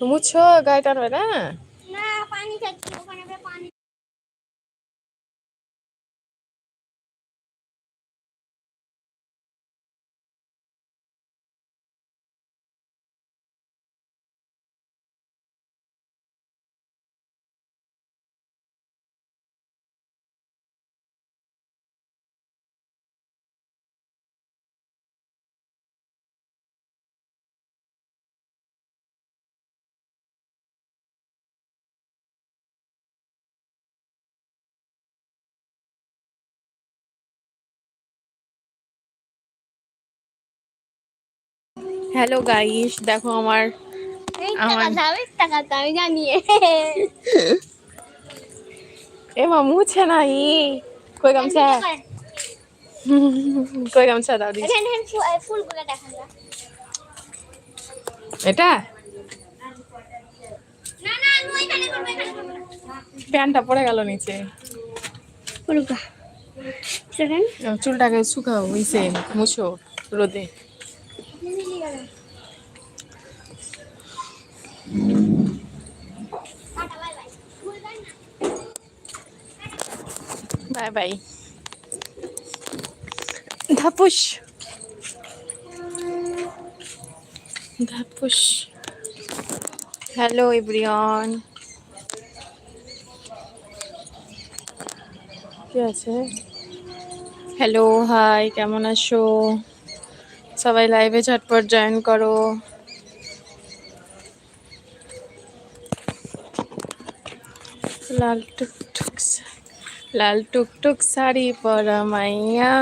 মুছো গায়ে টানবে না? হ্যালো গাইস দেখো আমার এ মা মুছে না ই কই গামছা? কই গামছা দাও দিস। ফুলগুলো দেখান এটা? না না আমি ওইখানে করব এখানে করব প্যান্টটা পড়ে গেল নিচে। চুলটাকে শুকাও হইছে মুছো রোদে। Bye bye. ধাপুস। ধাপুস। Hello everyone. কি আছে? হ্যালো হাই কেমন আছো? সবাই লাইভে ঝটপট জয়েন করো। লাল টুকটুক লাল টুকটুক শাড়ি পরা মাইয়া।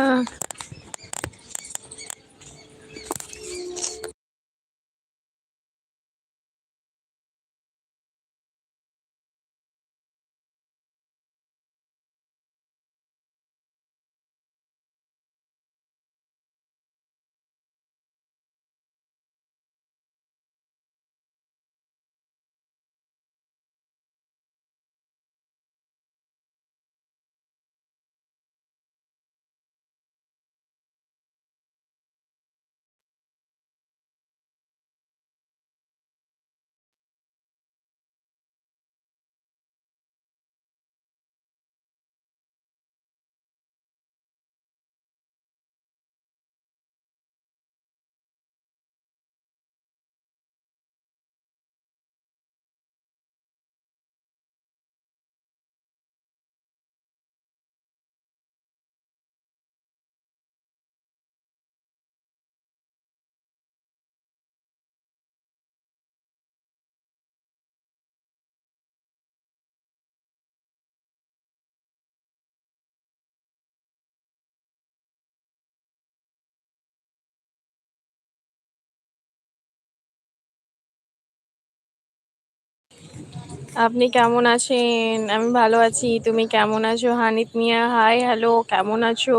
আপনি কেমন আছেন? আমি ভালো আছি। তুমি কেমন আছো? হানিত মিয়া হাই হ্যালো কেমন আছো?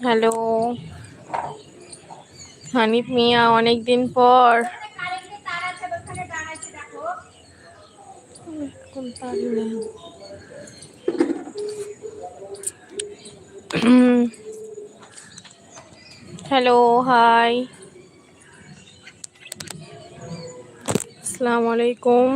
হ্যালো হানিত মিয়া অনেক দিন পর হ্যালো তার আসসালামু আলাইকুম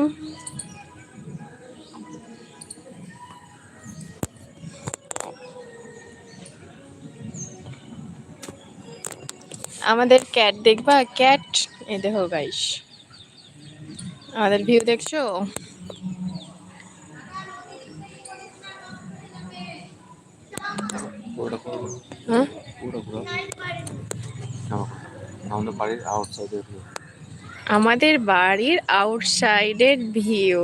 আমাদের ক্যাট দেখবা? ক্যাট এই দেখো গাইস আমাদের ভিউ দেখছ? হ্যাঁ? আমাদের বাড়ির আউটসাইডের ভিউ আমাদের বাড়ির আউটসাইডের ভিউ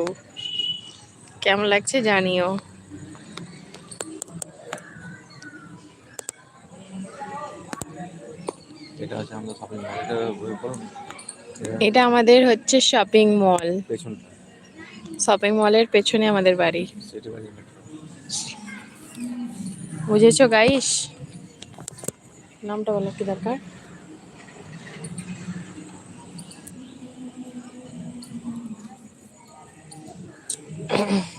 কেমন লাগছে জানিও? এটা হচ্ছে আমাদের হচ্ছে শপিং মল শপিং মলের পেছনে আমাদের বাড়ি। বাড়ি বুঝেছ গাইস নামটা বলো কি দরকার। Yeah.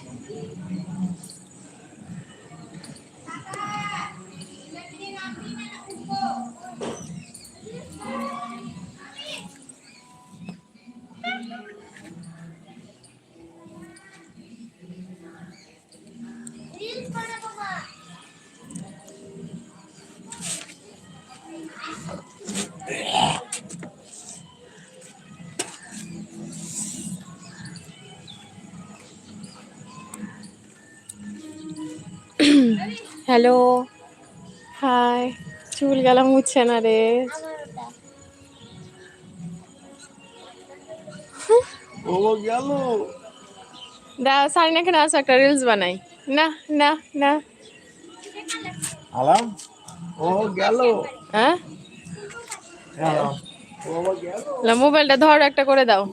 হ্যালো। হাই চুল গেলাম মুছছে না রে। না একটা রিলস বানাই। না না না। আলাম ও গেল। হ্যাঁ? গেল। লা, মোবাইলটা ধর একটা করে দাও।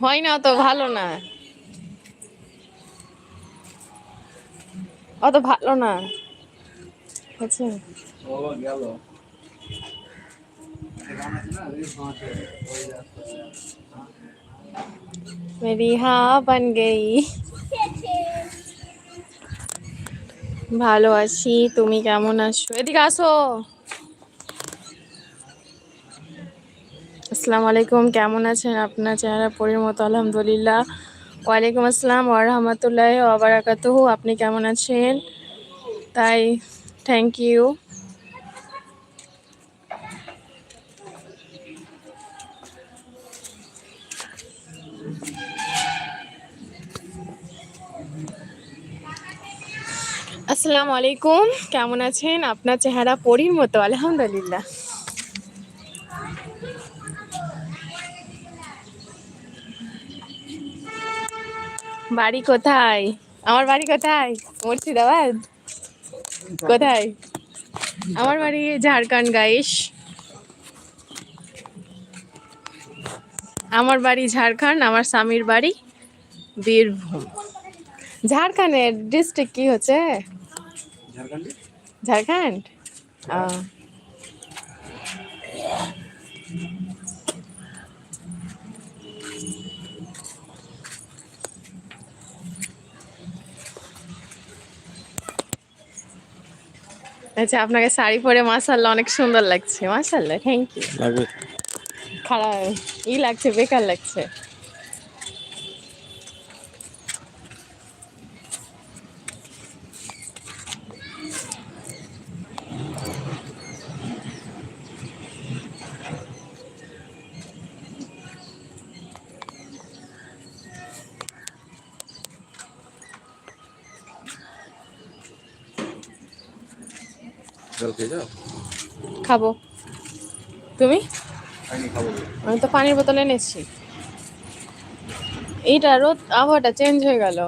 হয় না অত ভালো না। অত ভালো না আচ্ছা ও গেল मेरी हाँ बन गई ভালো আছি তুমি কেমন আছো এদিকে আসো আসসালামু আলাইকুম কেমন আছেন আপনার চেহারা পরির মতো আলহামদুলিল্লাহ ওয়ালাইকুম আসসালাম ওরহামতুল্লাহ ওবরাকাতুহু আপনি কেমন আছেন? তাই থ্যাংক ইউ আসসালামু আলাইকুম। কেমন আছেন? আপনার চেহারা পরীর মতো, আলহামদুলিল্লাহ। বাড়ি কোথায়? আমার বাড়ি কোথায়? মুর্শিদাবাদ? কোথায়? আমার বাড়ি ঝাড়খণ্ড গাইস আমার বাড়ি ঝাড়খণ্ড আমার স্বামীর বাড়ি বীরভূম। ঝাড়খণ্ডের ডিস্ট্রিক্ট কি হচ্ছে? ঝাড়খণ্ডে? আচ্ছা আপনাকে শাড়ি পরে মাসাল্লাহ অনেক সুন্দর লাগছে মাসাল্লাহ থ্যাংক ইউ খারাপ ই লাগছে বেকার লাগছে। খেয়ে যাও? খাব। তুমি? আমি তো পানির বোতল এনেছি। এইটা রোদ আবহাওয়াটা চেঞ্জ হয়ে গেল।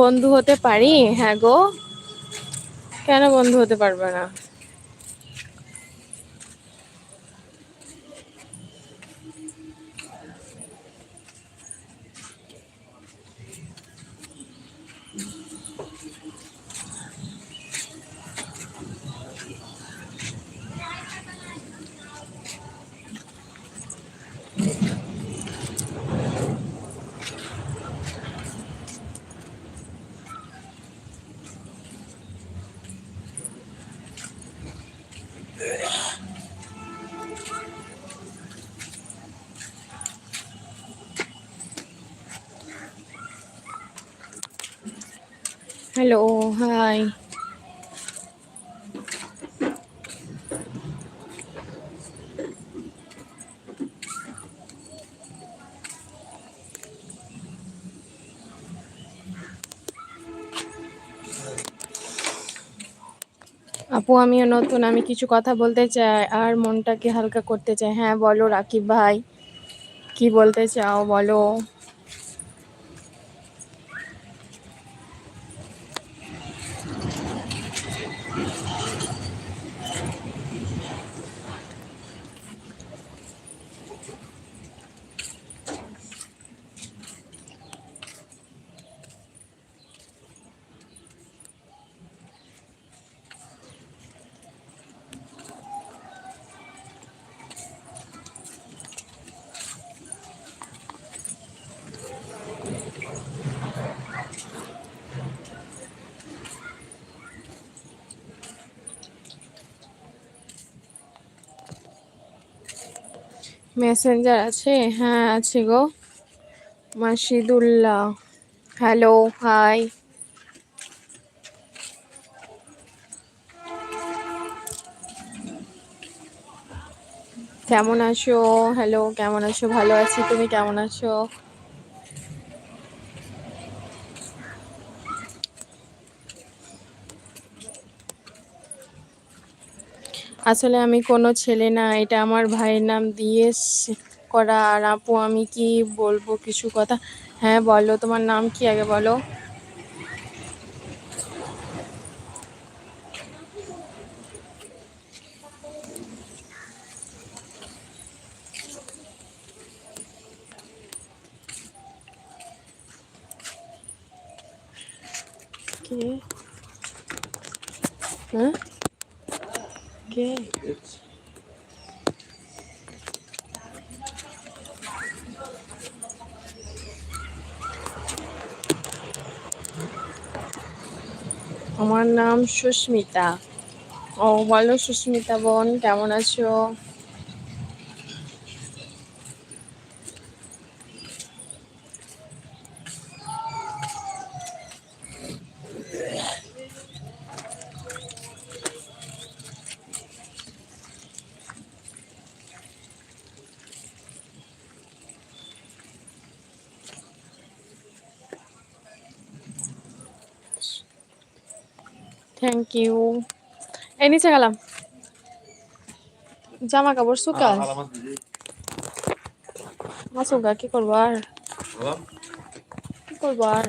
বন্ধু হতে পারি? হ্যাঁ গো। কেন বন্ধ হতে পারবে না? হ্যালো হাই আপু, আমিও নতুন, আমি কিছু কথা বলতে চাই, আর মনটাকে হালকা করতে চাই। হ্যাঁ বলো রাকিব ভাই, কি বলতে চাও? বলো। মেসেঞ্জার আছে? হ্যাঁ আছে গো। মাসিদুল্লাহ হ্যালো, হাই। কেমন আছো? হ্যালো, কেমন আছো? ভালো আছি, তুমি কেমন আছো? আসলে আমি কোনো ছেলে না, এটা আমার ভাইয়ের নাম দিয়ে করা। আর আপু, আমি কি বলব কিছু কথা? হ্যাঁ বলো, তোমার নাম কি আগে বলো? কে? কে আমার নাম সুস্মিতা। ও বলো সুস্মিতা বোন কেমন আছো? থ্যাংক ইউ এই নিচে গেলাম। জামা কাপড় শুকাল মাসুগা কি করব আর? কি করব আর?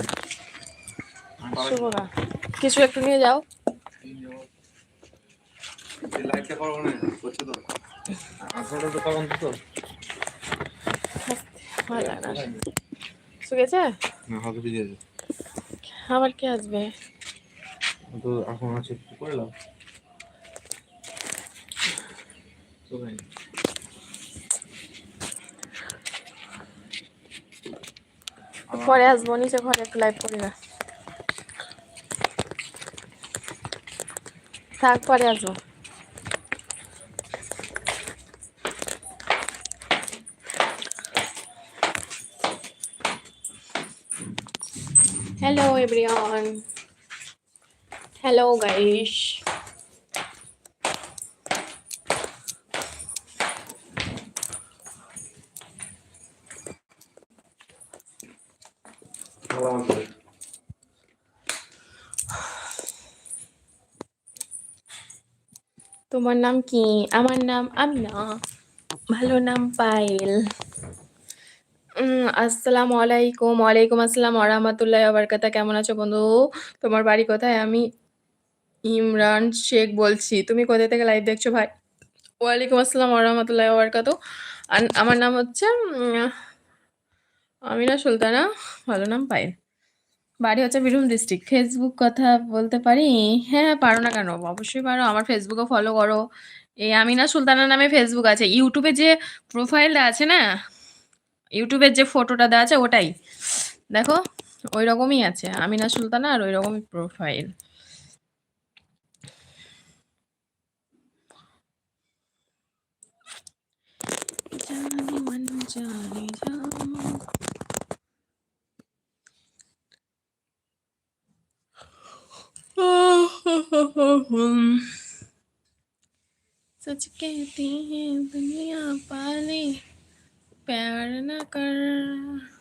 কিছু একটু নিয়ে যাও। ভালো লাগে না শুকেছে? আবার কে আসবে? তো এখন আছে করলাম পরে আসব, নিচে ঘরে একটু লাইভ করি না। থাক, পরে আসব। হ্যালো এভরিওয়ান হ্যালো গাইস তোমার নাম কি? আমার নাম আমিনা। ভালো নাম পায়েল। আসসালামু আলাইকুম। ওয়ালাইকুম আসসালাম ওরহামাতুল্লাহ ওবরকাতা কেমন আছো বন্ধু? তোমার বাড়ি কোথায়? আমি ইমরান শেখ বলছি। তুমি কোথা থেকে লাইভ দেখছ ভাই? ওয়ালাইকুম আসসালাম ওরহামাতুল্লাহ ওবরকাত আমার নাম হচ্ছে আমিনা সুলতানা। ভালো নাম, পায়েল। বাড়ি হচ্ছে বীরভূম ডিস্ট্রিক্ট ফেসবুক কথা বলতে পারি? হ্যাঁ পারো না কেন? অবশ্যই পারো। আমার ফেসবুকে ফলো করো। এই আমিনা সুলতানা নামে ফেসবুক আছে। ইউটিউবে যে প্রোফাইলটা আছে না ইউটিউবের যে ফটোটা দেওয়া আছে ওটাই। দেখো ওই রকমই আছে। আমিনা সুলতানা আর ওই রকমই প্রোফাইল जाने सच कहती है दुनिया पाली प्यार न कर।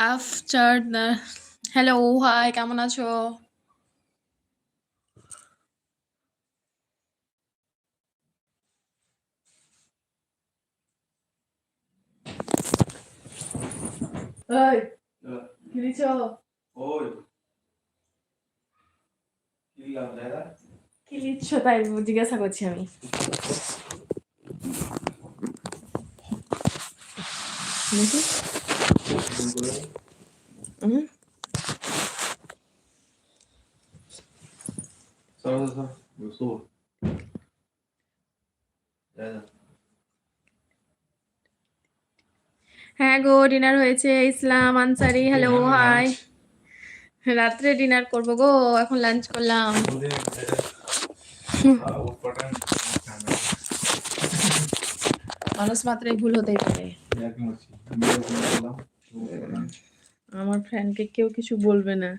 আফটার দ্য হ্যালো হাই কেমন আছো? কি লিখছ তাই জিজ্ঞাসা করছি আমি। হুম সর সর দাদা হ্যাঁ গো ডিনার হয়েছে ইসলাম আনসারি হ্যালো হাই রাত্রে ডিনার করব গো এখন লাঞ্চ করলাম। মানুষ মাত্রই ভুল হতেই পারে। আমার ফ্রেন্ডকে কেউ কিছু বলবে না।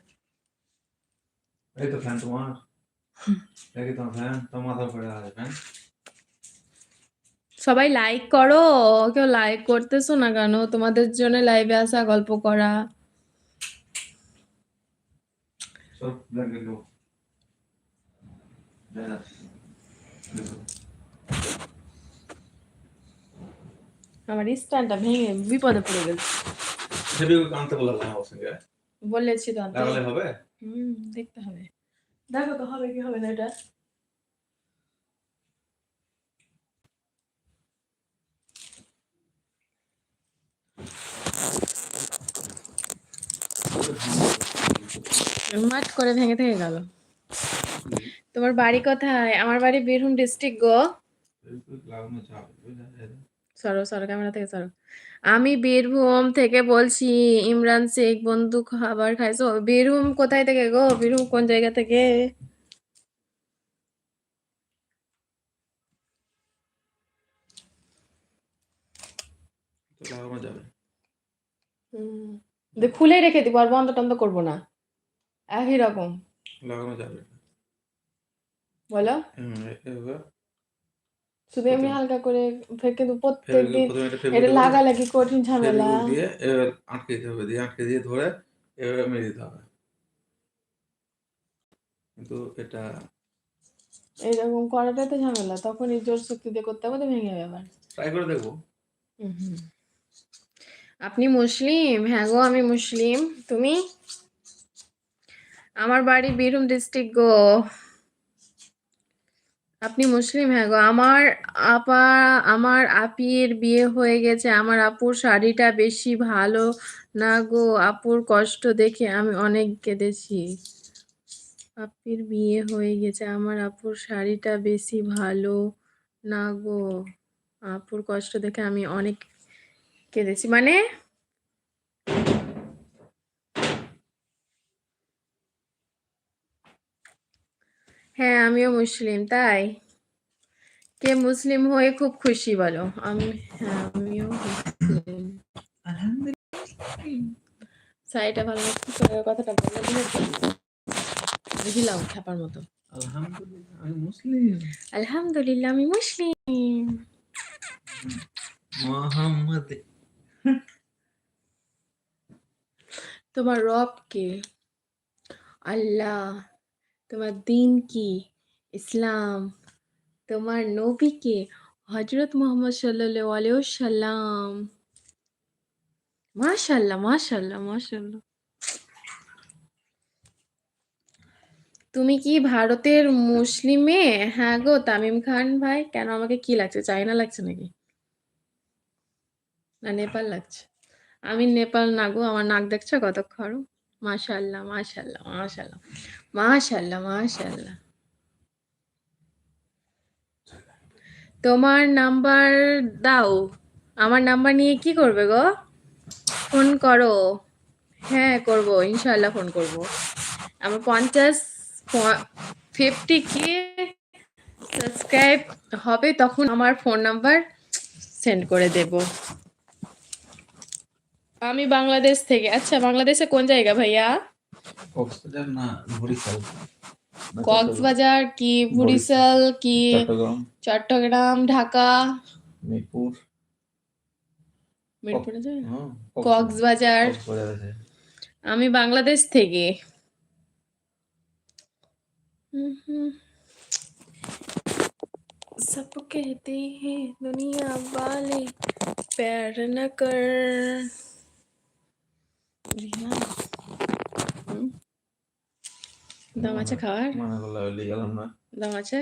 এই তো ফ্যান তোমার। দেখি তোমার ফ্যান তোমার মাথা পড়ে আছে ফ্যান সবাই লাইক করো। কেউ লাইক করতেছো না কেন? তোমাদের জন্য লাইভে আসা গল্প করা। আমার স্ট্যান্ডটা ভেঙে বিপদে পড়ে গেল। বলেছি তো আনতে। হবে? হুম দেখতে হবে। দেখো তো হবে কি হবে না এটা। মাট করে ভেঙে থেকে গেল। তোমার বাড়ি কোথায়? আমার বাড়ি বীরভূম ডিস্ট্রিক্ট গো। সরো সরো ক্যামেরা থেকে সরো আমি বীরভূম থেকে বলছি ইমরান শেখ বন্ধু খাবার খাইছো? বীরভূম কোথায় থেকে গো? বীরভূম কোন জায়গা থেকে? খুলে রেখে দিব আর বন্ধ টন্ধ করব না। একই রকম। লাগানো যাবে? বলো। শুধু এমনি হালকা করে প্রথমে এটা লাগালাগি কঠিন ঝামেলা। দিয়ে এবার আটকে দিতে হবে দিয়ে আটকে দিয়ে ধরে এভাবে মেরে দিতে হবে। কিন্তু এটা করাটাই তো ঝামেলা তখন এই জোর শক্তি দিয়ে করতে হবে তো ভেঙে যাবে আবার। ট্রাই করে দেখব। আপনি মুসলিম? হ্যাঁ গো আমি মুসলিম। তুমি? আমার বাড়ি বীরভূম ডিস্ট্রিক্ট গো। আপনি মুসলিম হ্যাঁ গো। আমার আপা, আমার আপির বিয়ে হয়ে গেছে। আমার আপুর শাড়িটা বেশি ভালো না গো। আপুর কষ্ট দেখে আমি অনেক কেঁদেছি। আপির বিয়ে হয়ে গেছে। আমার আপুর শাড়িটা বেশি ভালো না গো। আপুর কষ্ট দেখে আমি অনেক কেঁদেছি। মানে হ্যাঁ আমিও মুসলিম তাই? কে মুসলিম হয়ে খুব খুশি বলো? আমি হ্যাঁ আমিও মুসলিম। শাড়িটা ভালো কথাটা বলে দিলে বুঝলাম খ্যাপার মতো। আলহামদুলিল্লাহ আমি মুসলিম। আলহামদুলিল্লাহ আমি মুসলিম। মোহাম্মদ। তোমার রব কে? আল্লাহ। তোমার দিন কি ইসলাম, তোমার নবী কে হজরত মোহাম্মদ আলাইহি সাল্লাম মাশাল্লাহ মাশাল্লাহ মাশাল্লাহ তুমি কি ভারতের মুসলিমে? হ্যাঁ গো, তামিম খান ভাই, কেন আমাকে কি লাগছে চাইনা লাগছে নাকি? না, নেপাল লাগছে। আমি নেপাল না গো, আমার নাক দেখছ কত মাশাল্লাহ মাশাল্লাহ মাশাল্লাহ মাশাল্লাহ মাশাল্লাহ তোমার নাম্বার দাও। আমার নাম্বার নিয়ে কি করবে গো? ফোন করো। হ্যাঁ করব ইনশাল্লাহ ফোন করব। আমার পঞ্চাশ ফিফটি কে সাবস্ক্রাইব হবে, তখন আমার ফোন নাম্বার সেন্ড করে দেব। আমি বাংলাদেশ থেকে আচ্ছা বাংলাদেশে কোন জায়গা ভাইয়া কক্সবাজার না বরিশাল না কক্সবাজার কি বরিশাল কি চট্টগ্রাম চট্টগ্রাম ঢাকা মিরপুর মিরপুরে যায়? হ্যাঁ কক্সবাজার কক্সবাজার আছে আমি বাংলাদেশ থেকে सब कहते हैं दुनिया वाले प्यार न कर রিহান, হুম? দাম আছে খাওয়ার? মানে দাম আছে?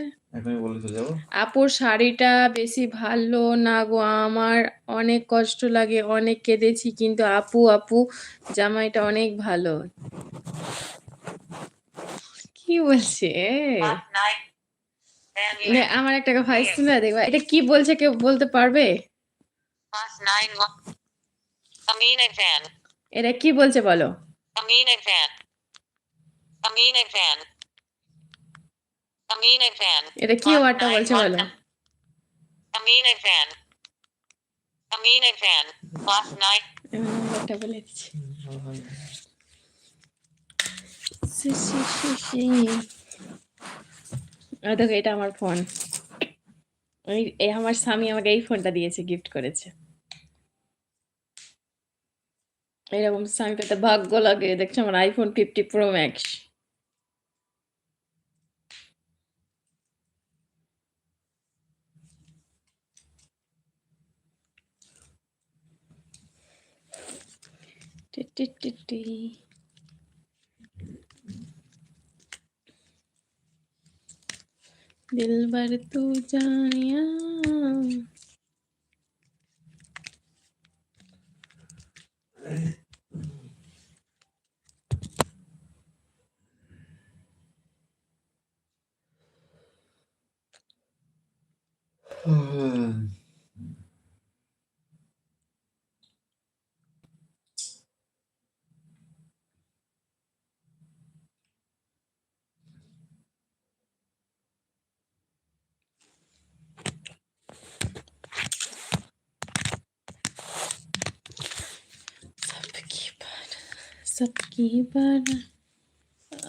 আপুর শাড়িটা বেশি ভালো না গো? আমার অনেক কষ্ট লাগে অনেক কেঁদেছি কিন্তু আপু আপু জামাইটা অনেক ভালো। কি বলছে? আমার একটা ভয়েস শুনে দেখবা এটা কি বলছে কেউ বলতে পারবে? এটা কি বলছে বলো Amina Van. Amina Van. Amina Van. এটা কি ওয়ার্ডটা বলছে বলো Amina Van. Amina Van. Last night. আমি নাম্বারটা বলে দিচ্ছি দেখো এটা আমার ফোন আমার স্বামী আমাকে এই ফোনটা দিয়েছে গিফট করেছে এরকম স্বামী পেতে ভাগ্য লাগে। দেখছ আমার আইফোন ফিফটি প্রো ম্যাক্স টি টি টি 음. सबकी बारा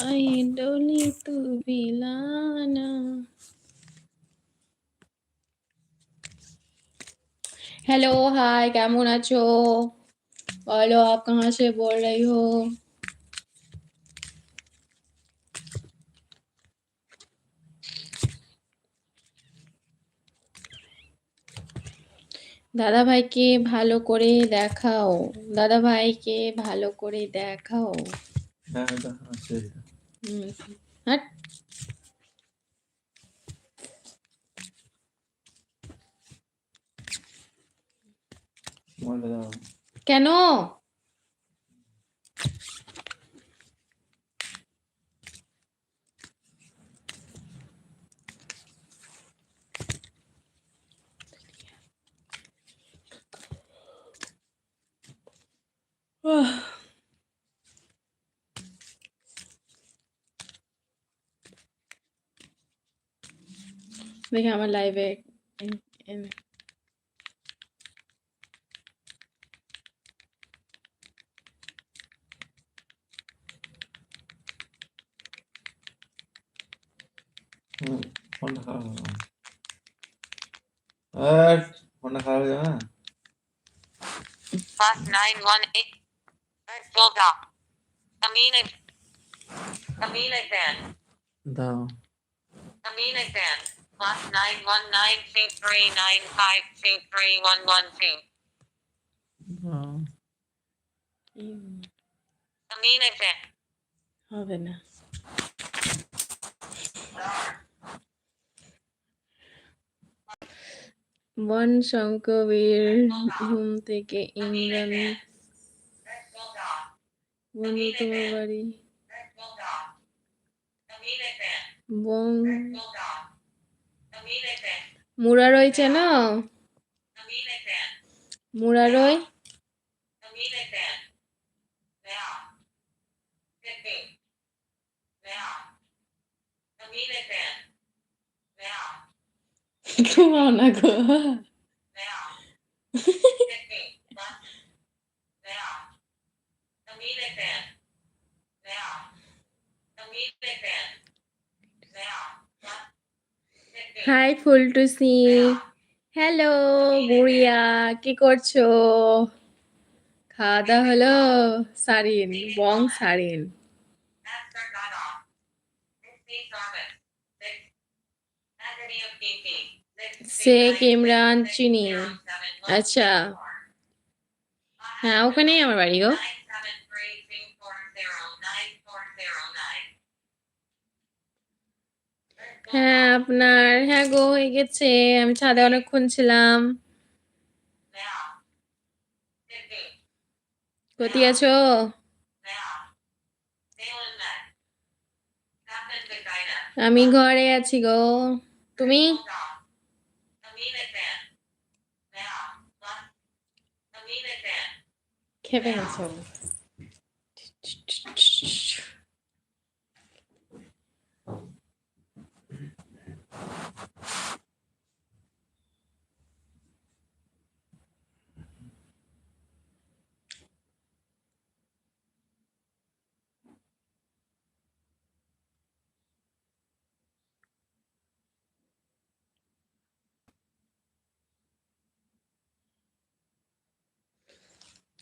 आए डोली तू भी लाना। हेलो हाय कैमोना चो बोलो, आप कहाँ से बोल रही हो? দাদা ভাইকে ভালো করে দেখাও। দাদা ভাইকে ভালো করে দেখাও। হ্যাঁ হুম, হাট। মোবাইলটা দাও কেন? দেখে আমার লাইভে হুম, ফোনটা খারাপ হয়ে গেল আর ফোনটা খারাপ হয়ে যাবে না Last 918. Full dot. Amina. Amina Van. দাও Amina Van. Last 9192395231112. দাও উম, Amina Van. হবে না বন শঙ্কবীর ঘুম থেকে ইমরান Full dot. বন্ধু তোমার বাড়ি Full dot. Amina Van. বং Full dot. Amina Van. মুড়া রয়েছে না Amina Van. মুড়া রই Amina Van. Now. Fifteen. Now. Mura রয় চেন মুরা রয় তোমার না গো। হাই ফুলটুসি. হ্যালো বুড়িয়া কি করছ? খাওয়া দাওয়া হলো? সারিন বং সারিন. শেখ ইমরান চিনি আচ্ছা। হ্যাঁ ওখানেই আমার বাড়ি গো। হ্যাঁ আপনার হ্যাঁ গো, হয়ে গেছে। আমি ছাদে অনেকক্ষণ ছিলাম। কোথায় আছো? আমি ঘরে আছি গো। তুমি? খেপে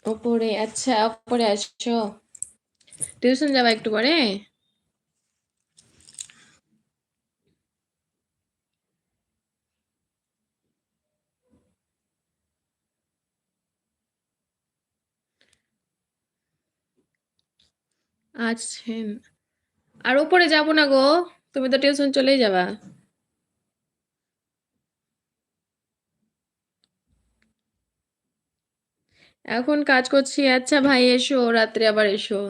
ওপরে আচ্ছা ওপরে আসছো টিউশন যাবা একটু পরে? আছেন আর ওপরে যাব না গো, তুমি তো টিউশন চলেই যাবা। এখন কাজ করছি। আচ্ছা ভাই, এসো, রাত্রে আবার এসো।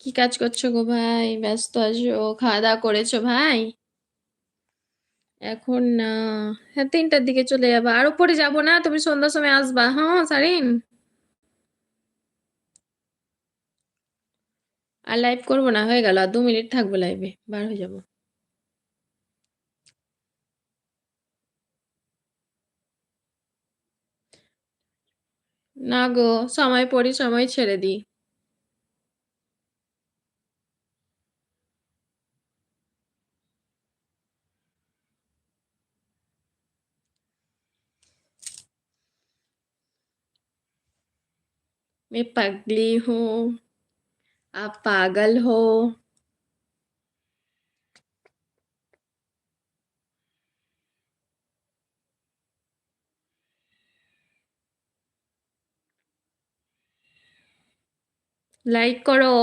কি কাজ করছ গো ভাই? ব্যস্ত আছো? খাওয়া দাওয়া করেছ ভাই? এখন না হ্যাঁ তিনটার দিকে চলে যাব। আর উপরে যাব না, তুমি সন্ধ্যার সময় আসবা। হ্যাঁ সারিন? আর লাইভ করব না? হয়ে গেল, আর দু মিনিট থাকব লাইভে বার হয়ে যাব। না গো সময় পড়ি সময় ছেড়ে দিই मैं पगली हूँ आप पागल हो লাইক করো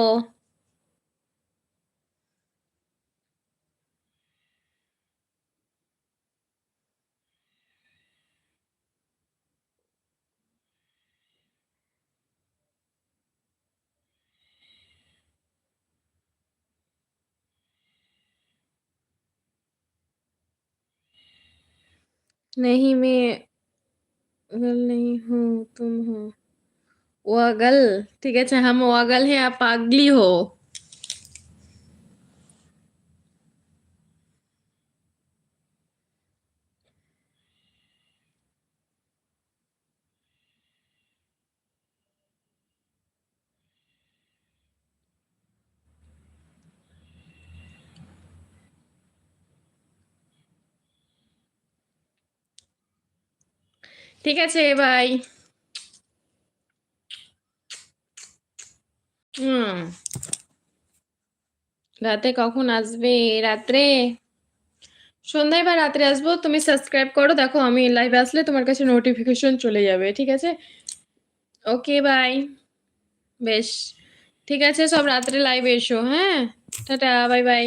नहीं मैं अगल नहीं हूँ तुम हो ओगल ठीक है चाहे हम ओगल है या पागली हो। ठीक है भाई হুম। রাতে কখন আসবে? রাত্রে? সন্ধ্যায় বা রাত্রে আসব? তুমি সাবস্ক্রাইব করো। দেখো, আমি লাইভ আসলে তোমার কাছে নোটিফিকেশন চলে যাবে, ঠিক আছে? ওকে বাই বেশ। ঠিক আছে, সব রাত্রে লাইভে এসো হ্যাঁ? Tata bye bye